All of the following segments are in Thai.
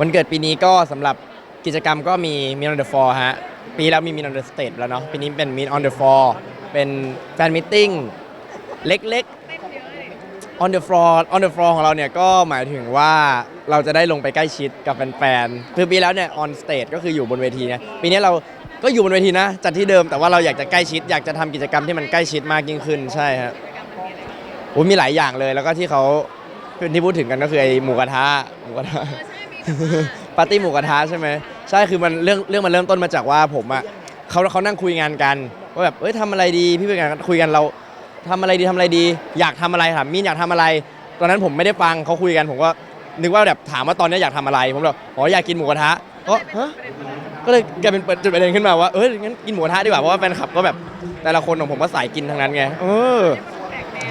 วันเกิดปีนี้ก็สำหรับกิจกรรมก็มี m i n on the floor ฮะ ปีแล้วมี m i n on the stage แล้วเนาะ ปีนี้เป็น m i n on the floor เป็นแฟนมิทติ้งเล็กๆ on the floor on the floor ของเราเนี่ยก็หมายถึงว่าเราจะได้ลงไปใกล้ชิดกับแฟนๆคือปีแล้วเนี่ย on stage ก็คืออยู่บนเวทีนะปีนี้เราก็อยู่บนเวทีนะจัดที่เดิมแต่ว่าเราอยากจะใกล้ชิด อยากจะทำกิจกรรมที่มันใกล้ชิดมากยิ่งขึ้นใช่ฮะโอ้ยมีหลายอย่างเลยแล้วก็ที่เขาเป็นที่พูดถึงกันก็คือไอหมูกระทะหมูกระทะ ปาร์ตี้หมูกระทะใช่ไหมใช่คือมันเรื่องเรื่องมันเริ่มต้นมาจากว่าผมอะเขาเขานั่งคุยงานกันว่าแบบเอ้ยทำอะไรดีพี่เป็นกันคุยกันเราทำอะไรดีทำอะไรดี อยากทำอะไรถามมีนอยากทำอะไร ตอนนั้นผมไม่ได้ฟังเขาคุยกันผมก็นึกว่าแบบถามว่าตอนนี้อยากทำอะไรผมแบบอ๋ออยากกินหมูกระทะก็ฮะ ก็เลยกลายเป็นจุดประเด็นขึ้นมาว่า เอองั้นกินหมูกระทะดีกว่า เพราะว่าแฟนคลับก็แบบแต่ละคนของผมก็สายกินทั้งนั้นไง เออ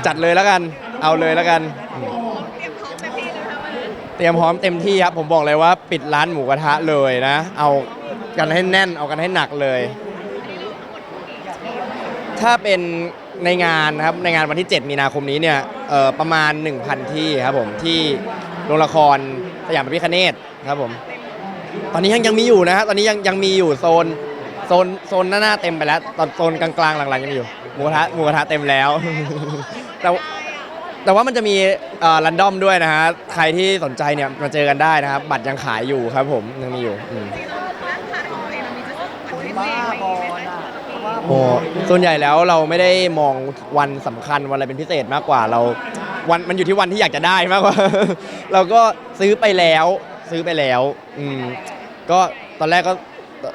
จัดเลยแล้วกัน เอาเลยแล้วกัน เเตรียมพร้อมเต็มที่ครับ ผมบอกเลยว่าปิดร้านหมูกระทะเลยนะ เอากันให้แน่น เอากันให้หนักเลย ถ้าเป็นในงานนะครับในงานวันที่ 7 มีนาคมนี้เนี่ยประมาณ 1,000 ที่ครับผมที่โรงละครสยามพิคเนตครับผมตอนนี้ยังยังมีอยู่นะฮะตอนนี้ยังยังมีอยู่โซนโซนโซนหน้าๆเต็มไปแล้ว ตอนโซนกลางๆหลังๆยังมีอยู่หมูกระทะหมูกระทะเต็มแล้วแต่ แต่ว่ามันจะมีรันดอมด้วยนะฮะ ใครที่สนใจเนี่ยมาเจอกันได้นะครับ บัตรยังขายอยู่ครับผมยังมีอยู่อืมบ้าบอลอะบ้าบโอ้อลส่วนใหญ่แล้วเราไม่ได้มองวันสำคัญวันอะไรเป็นพิเศษมากกว่าเราวันมันอยู่ที่วันที่อยากจะได้มากกว่า เราก็ซื้อไปแล้วซื้อไปแล้วอืมก็ตอนแรกก็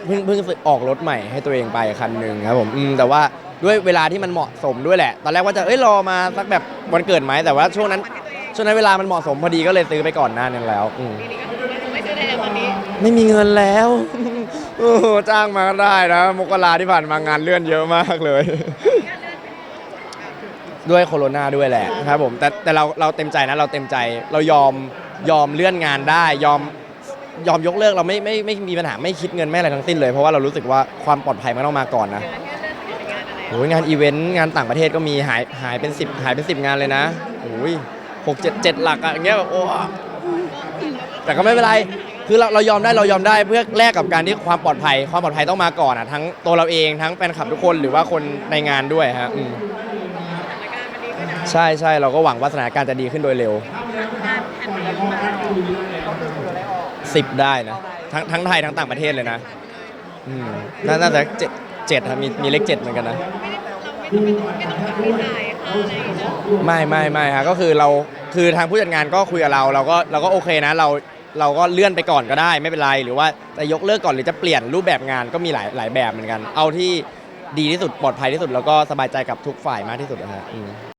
เพิ่งเพิ่งออกรถใหม่ให้ตัวเองไปคันหนึ่งครับผมอืมแต่ว่า ด้วยเวลาที่มันเหมาะสมด้วยแหละ ตอนแรกว่าจะเอ้ยรอมาสักแบบวันเกิดไหมแต่ว่าช่วงนั้น ช่วงนั้นเวลามันเหมาะสมพอดีก็เลยซื้อไปก่อนหน้านั้นแล้วอืมไม่ซื้อได้เลยวันนี้ไม่มีเงินแล้ว โอ้โหจ้างมาก็ได้นะมกราที่ผ่านมางานเลื่อนเยอะมากเลย ด้วยโคโรนาด้วยแหละครับผมแต่แต่เราเราเต็มใจนะเราเต็มใจเรายอมยอมเลื่อนงานได้ยอมยอมยกเลิกเราไม่ไม่ไม่มีปัญหาไม่คิดเงินไม่อะไรทั้งสิ้นเลยเพราะว่าเรารู้สึกว่าความปลอดภัยมันต้องมาก่อนนะ โอ้ยงานอีเวนต์งานต่างประเทศก็มีหายหายเป็นสิบหายเป็นสิบงานเลยนะโอ้ยหกเจ็ดเจ็ดหลักอะอย่างเงี้ยแบบโอ้แต่ก็ไม่เป็นไรคือเราเรายอมได้เรายอมได้เพื่อแลกกับการที่ความปลอดภัย ความปลอดภัยต้องมาก่อนอะทั้งตัวเราเองทั้งแฟนคลับทุกคนหรือว่าคนในงานด้วยฮะอืมใช่ใช่เราก็หวังว่าสถานการณ์จะดีขึ้นโดยเร็ว10ได้นะทั้งทั้งไทยทั้งต่างประเทศเลยนะอืมน่าจะเจ็ด เจ็ดครับมีมีเลขเจ็ดเหมือนกันนะไม่ไม่ไม่ฮะก็คือเราคือทางผู้จัดงานก็คุยกับเราเราก็เราก็โอเคนะเราเราก็เลื่อนไปก่อนก็ได้ไม่เป็นไร หรือว่าจะยกเลิกก่อนหรือจะเปลี่ยนรูปแบบงานก็มีหลายหลายแบบเหมือนกัน เอาที่ดีที่สุดปลอดภัยที่สุดแล้วก็สบายใจกับทุกฝ่ายมากที่สุดนะฮะอืม